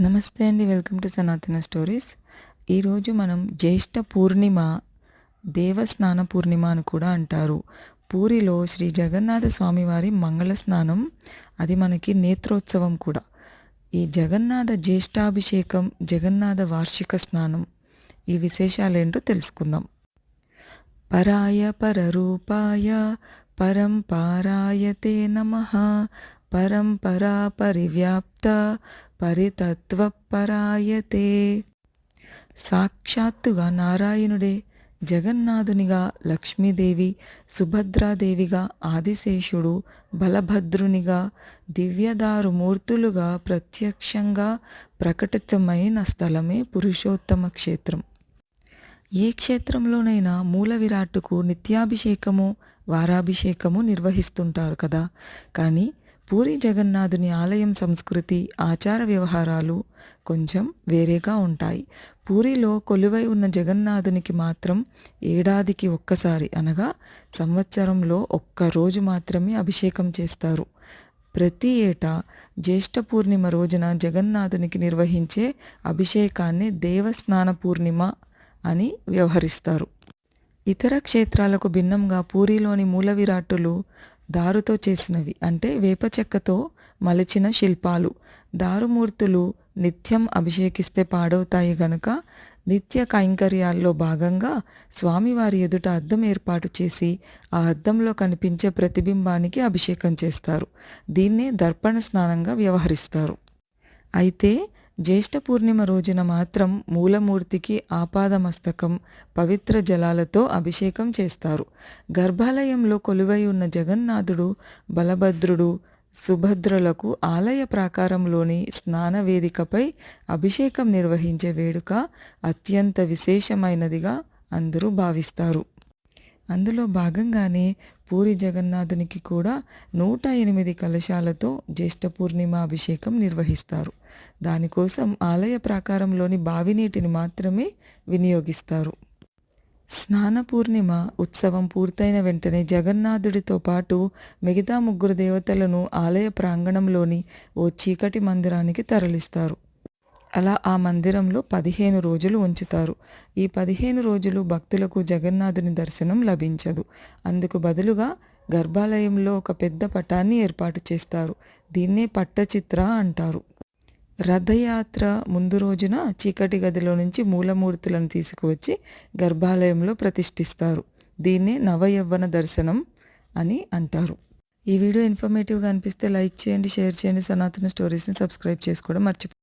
నమస్తే అండి welcome to సనాతన స్టోరీస్. ఈరోజు మనం జ్యేష్ఠ పూర్ణిమ దేవస్నాన పూర్ణిమ అని కూడా అంటారు. పూరిలో శ్రీ జగన్నాథ స్వామివారి మంగళ స్నానం అది మనకి నేత్రోత్సవం కూడా. ఈ జగన్నాథ జ్యేష్ఠాభిషేకం జగన్నాథ వార్షిక స్నానం ఈ విశేషాలేంటో తెలుసుకుందాం. పరాయ పరరూపాయ పరంపారాయతే నమ పరంపరా పరివ్యాప్త పరితత్వపరాయతే. సాక్షాత్తుగా నారాయణుడే జగన్నాథునిగా లక్ష్మీదేవి సుభద్రాదేవిగా ఆదిశేషుడు బలభద్రునిగా దివ్యదారు మూర్తులుగా ప్రత్యక్షంగా ప్రకటితమైన స్థలమే పురుషోత్తమ క్షేత్రం. ఏ క్షేత్రంలోనైనా మూల విరాట్టుకు నిత్యాభిషేకము వారాభిషేకము నిర్వహిస్తుంటారు కదా. కానీ పూరి జగన్నాథుని ఆలయం సంస్కృతి ఆచార వ్యవహారాలు కొంచెం వేరేగా ఉంటాయి. పూరిలో కొలువై ఉన్న జగన్నాథునికి మాత్రం ఏడాదికి ఒక్కసారి అనగా సంవత్సరంలో ఒక్క రోజు మాత్రమే అభిషేకం చేస్తారు. ప్రతి ఏటా జ్యేష్ఠ పూర్ణిమ రోజున జగన్నాథునికి నిర్వహించే అభిషేకాన్ని దేవస్నాన పూర్ణిమ అని వ్యవహరిస్తారు. ఇతర క్షేత్రాలకు భిన్నంగా పూరిలోని మూల విరాట్టులు దారుతో చేసినవి. అంటే వేప చెక్కతో మలిచిన శిల్పాలు. దారుమూర్తులు నిత్యం అభిషేకిస్తే పాడవుతాయి గనుక నిత్య కైంకర్యాల్లో భాగంగా స్వామివారి ఎదుట అద్దం ఏర్పాటు చేసి ఆ అద్దంలో కనిపించే ప్రతిబింబానికి అభిషేకం చేస్తారు. దీన్నే దర్పణ స్నానంగా వ్యవహరిస్తారు. అయితే జ్యేష్ఠ పూర్ణిమ రోజున మాత్రం మూలమూర్తికి ఆపాదమస్తకం పవిత్ర జలాలతో అభిషేకం చేస్తారు. గర్భాలయంలో కొలువై ఉన్న జగన్నాథుడు బలభద్రుడు సుభద్రలకు ఆలయ ప్రాకారంలోని స్నాన వేదికపై అభిషేకం నిర్వహించే వేడుక అత్యంత విశేషమైనదిగా అందరూ భావిస్తారు. అందులో భాగంగానే పూరి జగన్నాథునికి కూడా నూట ఎనిమిది కలశాలతో జ్యేష్ఠ పూర్ణిమ అభిషేకం నిర్వహిస్తారు. దానికోసం ఆలయ ప్రాకారంలోని బావినీటిని మాత్రమే వినియోగిస్తారు. స్నాన పూర్ణిమ ఉత్సవం పూర్తయిన వెంటనే జగన్నాథుడితో పాటు మిగతా ముగ్గురు దేవతలను ఆలయ ప్రాంగణంలోని ఓ చీకటి మందిరానికి తరలిస్తారు. అలా ఆ మందిరంలో పదిహేను రోజులు ఉంచుతారు. ఈ పదిహేను రోజులు భక్తులకు జగన్నాథుని దర్శనం లభించదు. అందుకు బదులుగా గర్భాలయంలో ఒక పెద్ద పటాన్ని ఏర్పాటు చేస్తారు. దీన్నే పట్టచిత్ర అంటారు. రథయాత్ర ముందు రోజున చీకటి గదిలో నుంచి మూలమూర్తులను తీసుకువచ్చి గర్భాలయంలో ప్రతిష్ఠిస్తారు. దీన్నే నవయవ్వన దర్శనం అని అంటారు. ఈ వీడియో ఇన్ఫర్మేటివ్గా అనిపిస్తే లైక్ చేయండి షేర్ చేయండి సనాతన స్టోరీస్ని సబ్స్క్రైబ్ చేసుకోవడం మర్చిపో